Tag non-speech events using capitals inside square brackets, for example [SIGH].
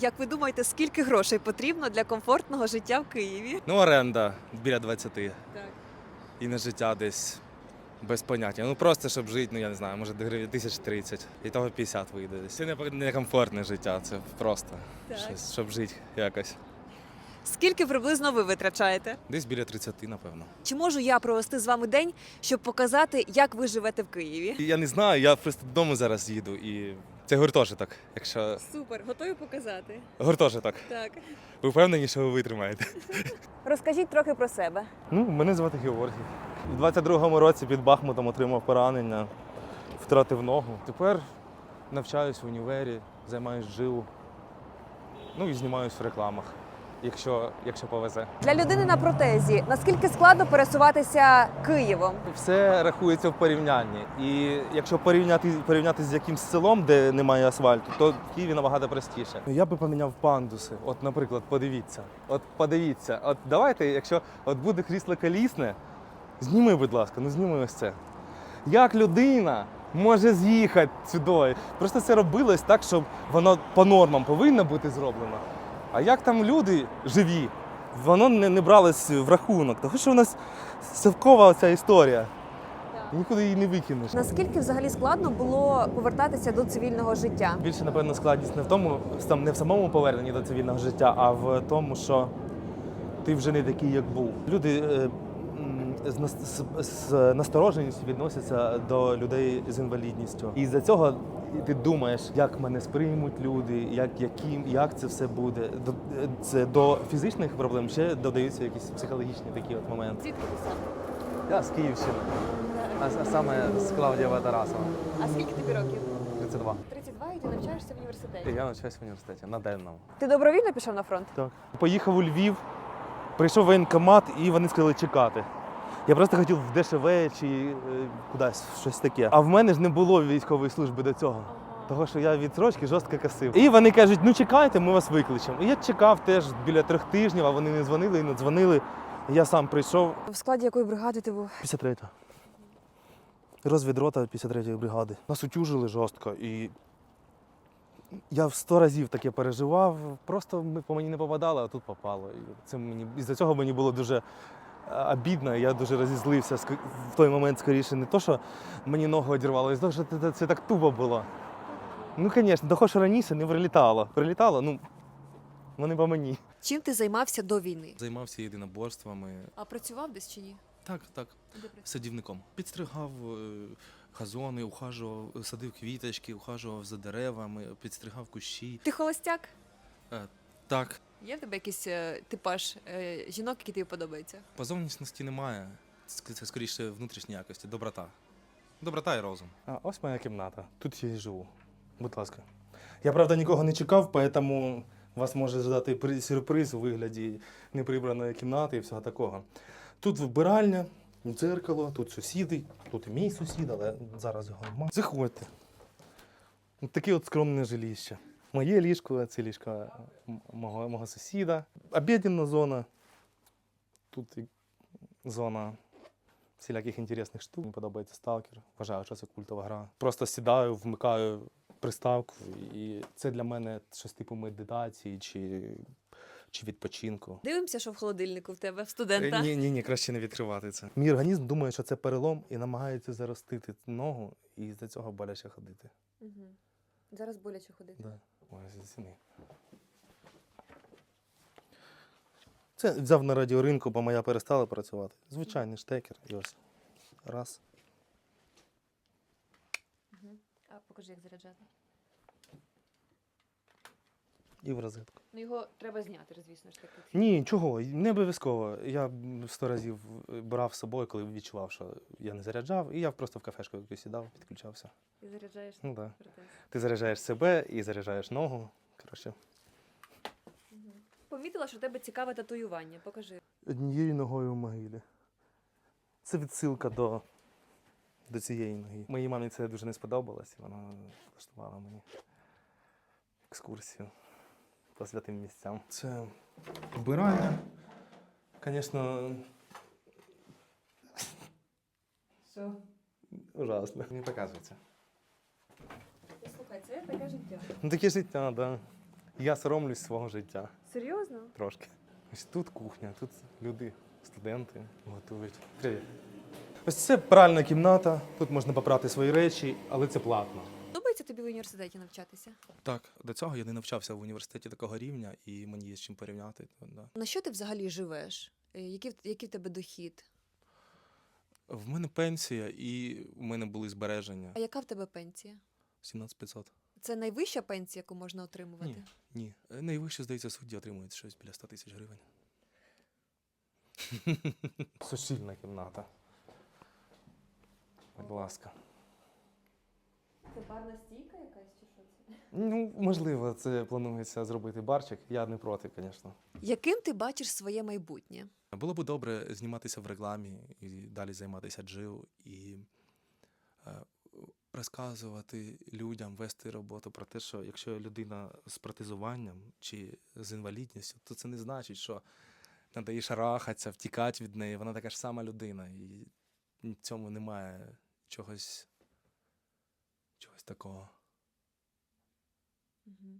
Як ви думаєте, скільки грошей потрібно для комфортного життя в Києві? Ну, оренда біля 20. Так. І на життя десь без поняття. Ну просто щоб жити, ну я не знаю, може гривень тисяч 30. І того 50 вийде. Це не, не комфортне життя, це просто Так. щось, щоб жити якось. Скільки приблизно ви витрачаєте? Десь біля 30, напевно. Чи можу я провести з вами день, щоб показати, як ви живете в Києві? І Я не знаю, я просто додому зараз їду і це гуртожиток. Якщо Супер, готові показати. гуртожиток. Так. Ви впевнені, що ви витримаєте? [LAUGHS] Розкажіть трохи про себе. Ну, мене звати Георгій. У 22-му році під Бахмутом отримав поранення, втратив ногу. Тепер навчаюсь в універі, займаюсь живу. Ну і знімаюсь в рекламах, якщо, якщо повезе. Для людини на протезі наскільки складно пересуватися Києвом? Все рахується в порівнянні. І якщо порівняти, порівняти з якимсь селом, де немає асфальту, то в Києві набагато простіше. Я би поміняв пандуси. От, наприклад, подивіться. От подивіться. От давайте, якщо от буде крісло колісне, зніми, будь ласка, ну зніми ось це. Як людина може з'їхати сюди? Просто це робилось так, щоб воно по нормам повинно бути зроблено. А як там люди живі, воно не, не бралось в рахунок. Тому що у нас совкова ця історія. Нікуди її не викинеш. Наскільки взагалі складно було повертатися до цивільного життя? Більше, напевно, складність не в тому, не в самому поверненні до цивільного життя, а в тому, що ти вже не такий, як був. Люди е, з, з, з настороженістю відносяться до людей з інвалідністю. І з-за цього ти думаєш, як мене сприймуть люди, як, яким, як це все буде. До, це до фізичних проблем ще додаються якісь психологічні такі от моменти. Звідки ти сам? Я з Київщини, а саме з Клавдієва Тарасова, А скільки тобі років? 32. 32 і ти навчаєшся в університеті. Я навчаюся в університеті на денному. Ти добровільно пішов на фронт? Так. Поїхав у Львів, прийшов воєнкомат і вони сказали чекати. Я просто хотів в ДШВ чи е, кудись щось таке. А в мене ж не було військової служби до цього. Того, що я відсрочки жорстко касив. І вони кажуть, ну чекайте, ми вас викличемо. І я чекав теж біля трьох тижнів, а вони не дзвонили і не дзвонили. Я сам прийшов. В складі якої бригади ти був? 53-та. Розвідрота 53-ї бригади. Нас утюжили жорстко і я в сто разів таке переживав. Просто по мені не попадало, а тут попало. І це мені із-за цього мені було дуже обідно. Я дуже розізлився в той момент скоріше. Не то, що мені ногу одірвало, а того, що це, це так тупо було. Ну, звісно, того, що раніше не прилітало. Прилітало, ну, вони по мені. Чим ти займався до війни? Займався єдиноборствами. А працював десь чи ні? Так, так. садівником. Підстригав е, газони, ухажував, садив квіточки, ухажував за деревами, підстригав кущі. Ти холостяк? Е, Так, Є в тебе якийсь е, типаж е, жінок, які тобі подобаються? по зовнішності немає. Ск- Це скоріше внутрішні якості, доброта. Доброта і розум. А ось моя кімната. Тут я і живу. Будь ласка. Я правда нікого не чекав, тому вас може ждати при- сюрприз у вигляді неприбраної кімнати і всього такого. Тут вбиральня, дзеркало, тут сусіди, тут і мій сусід, але зараз його немає. Заходьте. От таке от скромне жилище. Моє ліжко, це ліжко мого, мого сусіда. Обідна зона. Тут зона всіляких інтересних штук. Мені подобається сталкер. Вважаю, що це культова гра. Просто сідаю, вмикаю приставку, і це для мене щось типу медитації чи, чи відпочинку. Дивимося, що в холодильнику в тебе в студента. Е, Ні, ні, ні, краще не відкривати це. Мій організм думає, що це перелом і намагається заростити ногу, і з-за цього боляче ходити. Угу. Зараз боляче ходити. Да. Ой, зціни. Це взяв на радіоринку, бо моя перестала працювати. Звичайний штекер. І ось. Раз. А покажи, як заряджати. І в розетку. Ну його треба зняти, звісно ж таки. Ні, чого, не обов'язково. Я сто разів брав з собою, коли відчував, що я не заряджав, і я просто в кафешку якусь сідав, підключався. Ти заряджаєш Ну. Да. протез. Ти заряджаєш себе і заряджаєш ногу. Коротше, Помітила, що в тебе цікаве татуювання. Покажи. однією ногою в могилі. Це відсилка до, до цієї ноги. Моїй мамі це дуже не сподобалось, і вона влаштувала мені екскурсію по святим місцям. Це вбирання. Звісно, Що? ужасно. Не показується. Слухай, це таке життя. Ну таке життя, так. Да. Я соромлюсь свого життя Серйозно? трошки. Ось тут кухня, тут люди, студенти готують. Привіт. Ось це пральна кімната, тут можна попрати свої речі, але це платно. Університеті навчатися? Так, до цього я не навчався в університеті такого рівня, і мені є з чим порівняти. Да. На що ти взагалі живеш? Е, Який, в- який в тебе дохід? В мене пенсія, і в мене були збереження А яка в тебе пенсія? 17500. Це найвища пенсія, яку можна отримувати? Ні. Ні. Е, Найвище, здається, судді отримують щось біля 100 тисяч гривень. Сусільна кімната. Будь ласка. Це барна стійка якась чи що це? Ну, можливо, це планується зробити барчик. Я не проти, звісно. Яким ти бачиш своє майбутнє? Було б добре зніматися в рекламі і далі займатися джил і е, розказувати людям, вести роботу про те, що якщо людина з протезуванням чи з інвалідністю, то це не значить, що треба їй шарахатися, втікати від неї. Вона така ж сама людина, і в цьому немає чогось, чогось такого. Угу.